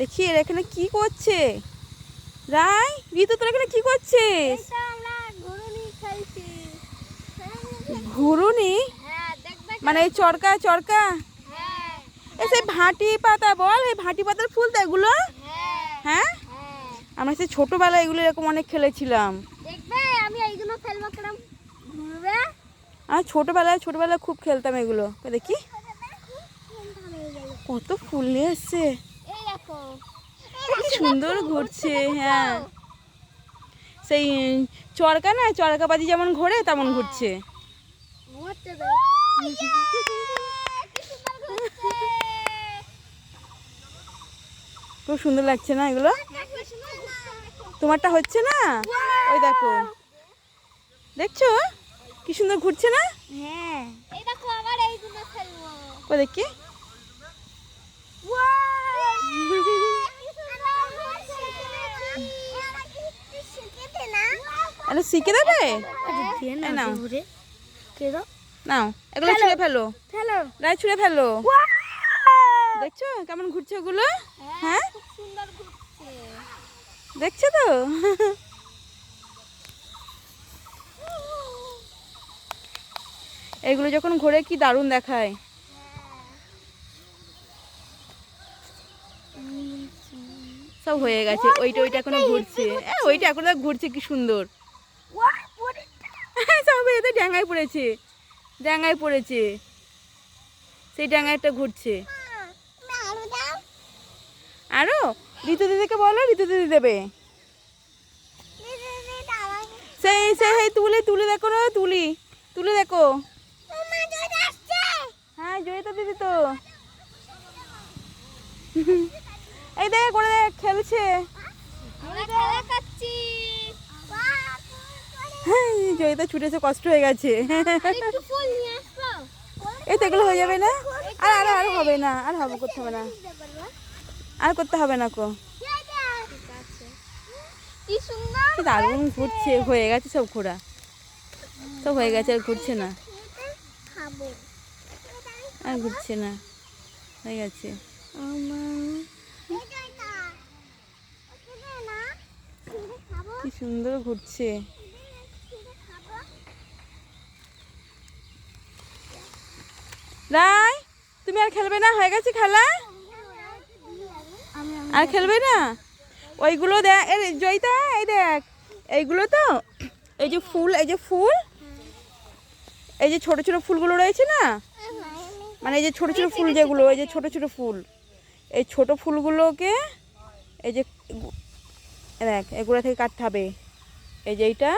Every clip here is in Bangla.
দেখি এর এখানে কি করছে? রাই ঋতু তোর এখানে কি করছিস? ঘুরুনি হ্যাঁ মানে এই চরকা চরকা? হ্যাঁ। সেই ভাটি পাতা বল এই ভাটি পাতার ফুল তো এগুলো? হ্যাঁ হ্যাঁ? আমরা সেই ছোটোবেলায় এগুলো এরকম অনেক খেলেছিলাম। আর ছোটোবেলায় ছোটোবেলায় খুব খেলতাম এগুলো। দেখি। কত ফুল নিয়ে এসছে। সুন্দর ঘুরছে হ্যাঁ। সেই চরকা না চরকা পাতি যেমন ঘোরে তেমন ঘুরছে। সুন্দর ঘুরছে খুব সুন্দর লাগছে না এগুলো? তোমারটা হচ্ছে না? ওই দেখো। দেখছ? কি সুন্দর ঘুরছে না? হ্যাঁ। দেখো। আবার এইগুলো খেলব দেখি এটা শিখে দেবে? নাও নাও। এগুলো ছুঁড়ে ফেলো। হ্যালো রায় ছুঁড়ে ফেলো। দেখছ কেমন ঘুরছে ওগুলো? হ্যাঁ ঘুরছে। দেখছ তো? এগুলো যখন ঘোরে কি দারুণ দেখায়। সব হয়ে গেছে। ওইটা ওইটা এখনও ঘুরছে। এ, ওইটা এখনও ঘুরছে কি সুন্দর। সব এতে ড্যাঙায় পড়েছে। ড্যাঙায় পড়েছে। সেই ড্যাঙায়টা ঘুরছে। আরও? ঋতু দিদিকে বলো ঋতু দিদি দেবে। সেই সেই সেই তুলি তুলি দেখো না তুলি। তুলি দেখো। হ্যাঁ জয়িতা দিদি তো। এই দেখ করে দেখ খেলছে। আমরা জয়িতা ছুটেছে কষ্ট হয়ে গেছে। এই তো এগুলো হয়ে যাবে না? আর আর আর হবে না আর হবে করতে হবে না। আর করতে হবে না কো। দারুণ ঘুরছে হয়ে গেছে সব ঘোরা। সব হয়ে গেছে আর ঘুরছে না। আর ঘুরছে না হয়ে গেছে। কি সুন্দর ঘুরছে। রাই তুমি আর খেলবে না? হয়ে গেছে খেলা? আর খেলবে না? ওইগুলো দেখ জয়িতা, এই দেখ, এইগুলো তো, এই যে ফুল, এই যে ফুল, এই যে ছোট ছোট ফুলগুলো রয়েছে না? মানে এই যে ছোট ছোট ফুল যেগুলো, এই যে ছোট ছোট ফুল, এই ছোট ফুলগুলোকে, এই যে এ দেখ, এগুলো থেকে কাটতে হবে। এই যে এইটা,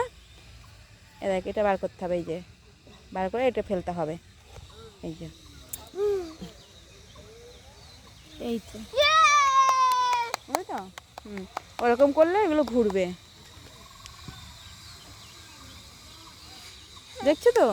এ দেখ, এটা বার করতে হবে, এই যে। বার করে এটা ফেলতে হবে। এই যে। এই তো। বুঝলি তো? হুম। ওরকম করলে এগুলো ঘুরবে। দেখছ তো?